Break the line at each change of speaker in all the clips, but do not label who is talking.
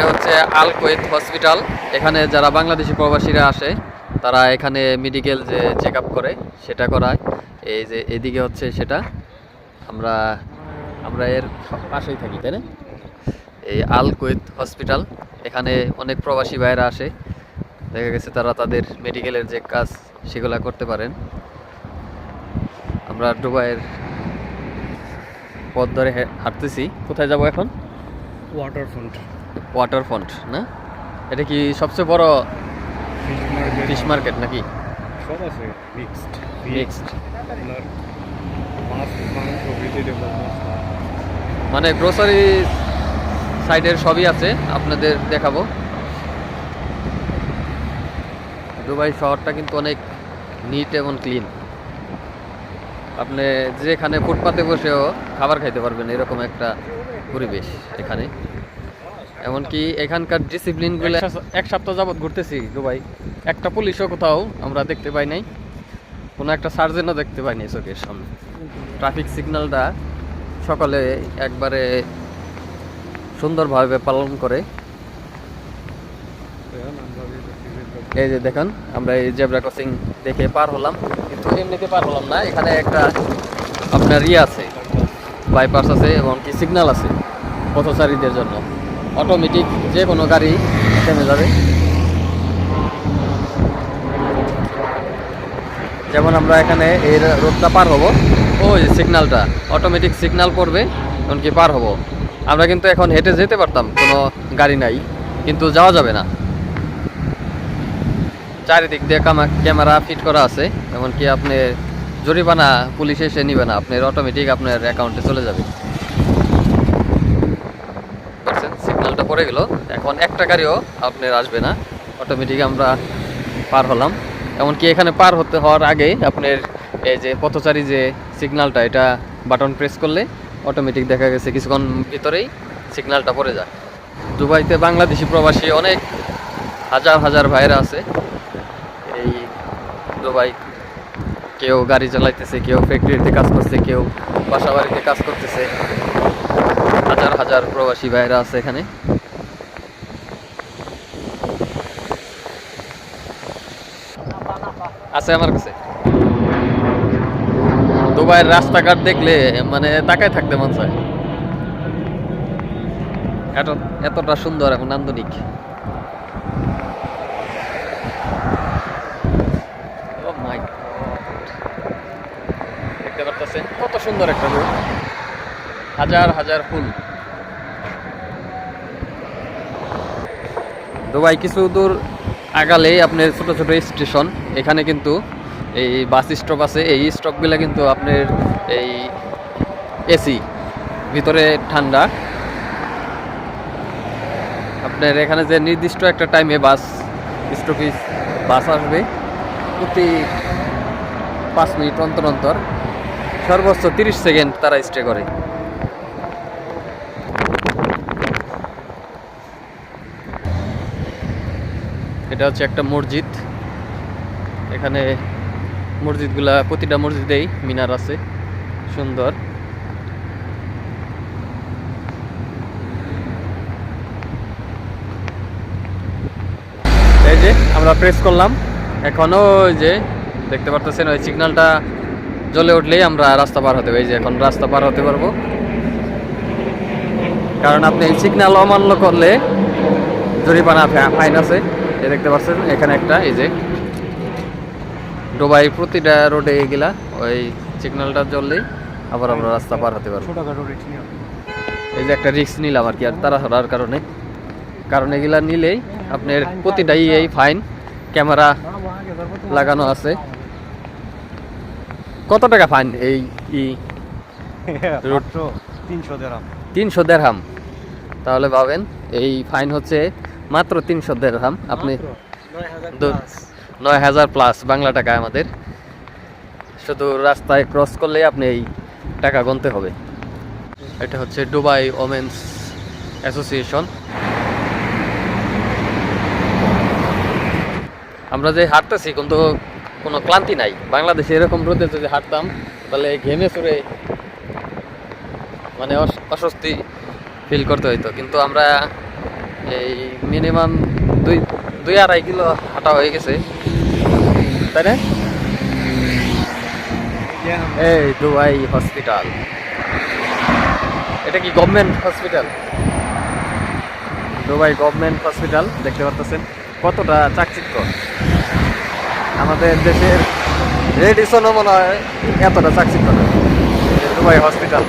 এটা হচ্ছে আল হসপিটাল। এখানে যারা বাংলাদেশি প্রবাসীরা আসে, তারা এখানে মেডিকেল যে চেক করে, সেটা করায়। এই যে এদিকে হচ্ছে সেটা। আমরা আমরা এর পাশেই থাকি, তাই না? এই আল হসপিটাল। এখানে অনেক প্রবাসী ভাইয়েরা আসে। দেখা গেছে তারা তাদের মেডিকেলের যে কাজ, সেগুলো করতে পারেন। আমরা দুবাইয়ের পথ ধরে হাঁটতেছি। কোথায় যাব এখন?
ওয়াটার ফ্রন্ট
ওয়াটার ফ্রন্ট না? এটা কি সবচেয়ে বড় ফিশ মার্কেট নাকি?
সব আছে মিক্সড
মিক্সড মানে গ্রোসারি সাইডের সবই আছে আপনাদের দেখাবো। দুবাই শহরটা কিন্তু অনেক নিট এবং ক্লিন আপনি যেখানে ফুটপাতে বসেও খাবার খাইতে পারবেন এরকম একটা পরিবেশ এখানে। এমনকি এখানকার ডিসিপ্লিনগুলো এক সপ্তাহ যাবৎ ঘুরতেছি দুবাই একটা পুলিশও কোথাও আমরা দেখতে পাই নাই। কোনো একটা সার্জেনও দেখতে পাইনি চোখের সামনে। ট্রাফিক সিগন্যালটা সকলে একবারে সুন্দরভাবে পালন করে। এই যে দেখেন আমরা এই জেব্রা ক্রসিং দেখে পার হলাম। কিন্তু এমনিতে পার হলাম না এখানে একটা আপনার ইয়ে আছে বাইপাস আছে এবং কি সিগন্যাল আছে পথচারীদের জন্য। অটোমেটিক যে কোনো গাড়ি থেমে যাবে। যেমন আমরা এখানে এই রোডটা পার হব, ওই সিগনালটা অটোমেটিক সিগনাল পড়বে, এমনকি পার হব। আমরা কিন্তু এখন হেঁটে যেতে পারতাম, কোনো গাড়ি নাই, কিন্তু যাওয়া যাবে না। চারিদিক দিয়ে কামা- ক্যামেরা ফিট করা আছে, এমনকি আপনি জরিমানা পুলিশ এসে নিবে না, আপনার অটোমেটিক আপনার অ্যাকাউন্টে চলে যাবে। সিগন্যালটা পড়ে গেল। এখন একটা গাড়িও আপনার আসবে না। অটোমেটিক আমরা পার হলাম। এমনকি এখানে পার হতে হওয়ার আগে আপনার এই যে পথচারী যে সিগনালটা এটা বাটন প্রেস করলে অটোমেটিক দেখা গেছে কিছুক্ষণ ভিতরেই সিগনালটা পড়ে যায়। দুবাইতে বাংলাদেশি প্রবাসী অনেক হাজার হাজার ভাইরা আছে। এই দুবাই কেউ গাড়ি চালাইতেছে, কেউ ফ্যাক্টরিতে কাজ করছে, কেউ বাসা বাড়িতে কাজ করতেছে। হাজার প্রবাসী ভাইরা আছে এখানে। আছে আমার কাছে। দুবাইয়ের রাস্তাঘাট দেখলে মানে তাকায় থাকতে মন চায়। এত, এতটা সুন্দর এবং নান্দনিক। Oh দেখতে কত সুন্দর একটা রোড হাজার হাজার ফুল। দুবাই কিছু দূর আগালেই আপনার ছোট ছোট স্টেশন। এখানে কিন্তু এই বাস স্টপ আছে। এই স্টপগুলো কিন্তু আপনার এই এসি, ভিতরে ঠান্ডা। আপনার এখানে যে নির্দিষ্ট একটা টাইমে বাস স্টপিস বাস আসবে প্রতি পাঁচ মিনিট অন্তর অন্তর, সর্বোচ্চ তিরিশ সেকেন্ড তারা স্টে করে। এটা হচ্ছে একটা মসজিদ। এখানে মসজিদগুলা, প্রতিটা মসজিদেই মিনার আছে। সুন্দর। এই যে আমরা প্রেস করলাম। এখনও ওই যে দেখতে পারতেছেন, ওই সিগন্যালটা জ্বলে উঠলেই আমরা রাস্তা পার হতে পারি এই যে এখন রাস্তা পার হতে পারব। কারণ আপনি সিগন্যাল অমান্য করলে জরিমানা ফাইন আছে। এই দেখতে পাচ্ছেন এখানে একটা এই যে ডোবাই প্রতিটা রোডে এগুলা ওই সিগন্যালটা জ্বললেই আবার আমরা রাস্তা পার হতে পারব।
রিক্স
এই যে একটা রিস্ক নিলাম আর কি আর ধরার কারণে। কারণ এগুলা নিলেই আপনার প্রতিটাই এই ফাইন ক্যামেরা লাগানো আছে। কত টাকা ফাইন এই ই
তিনশো দেরাম
তিনশো দেড়হাম। তাহলে ভাবেন এই ফাইন হচ্ছে মাত্র তিনশো দেড়হাম। আপনি নয় হাজার প্লাস বাংলা টাকা আমাদের। শুধু রাস্তায় ক্রস করলেই আপনি এই টাকা গুনতে হবে। এটা হচ্ছে দুবাই ওমেন্স অ্যাসোসিয়েশন। আমরা যে হাঁটতেছি কিন্তু কোনো ক্লান্তি নাই। বাংলাদেশে এরকম রোদে যদি হাঁটতাম তাহলে ঘেমে চড়ে মানে অস- অস্বস্তি ফিল করতে হইতো। কিন্তু আমরা এই মিনিমাম দুই দুই আড়াই কিলো হাঁটা হয়ে গেছে। তাই না? এই দুবাই হসপিটাল এটা কি government hospital Dubai government hospital দেখতে পারতেছেন কতটা চাকচিক্য। আমাদের দেশের রেডিসনও মনে হয় এতটা চাকচিক্য দুবাই হসপিটাল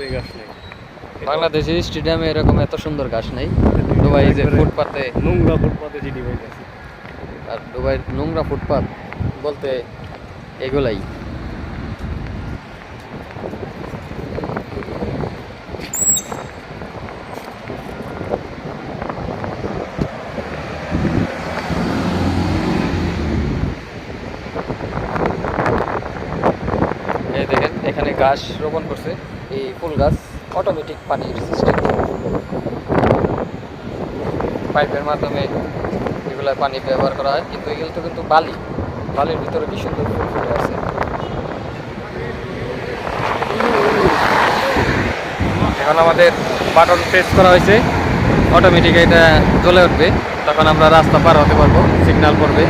মতো এই গাছ নেই।
বাংলাদেশের স্টেডিয়ামে এরকম এত সুন্দর ঘাস নেই। দুবাই যে ফুটপাতে
নোংরা ফুটপাতে গেছে
আর দুবাই নোংরা ফুটপাত বলতে এগুলাই। এই দেখেন এখানে গাছ রোপণ করছে। এই ফুল গাছ অটোমেটিক পানির সিস্টেম পাইপের মাধ্যমে এগুলো পানি ব্যবহার করা হয়। কিন্তু এগুলো তো কিন্তু বালি। বালির ভিতরে কি ফুল ফুটে আছে। এখন আমাদের বাটন প্রেস করা হয়েছে। অটোমেটিক এটা জ্বলে উঠবে। তখন আমরা রাস্তা পার হতে পারব। সিগন্যাল পড়বে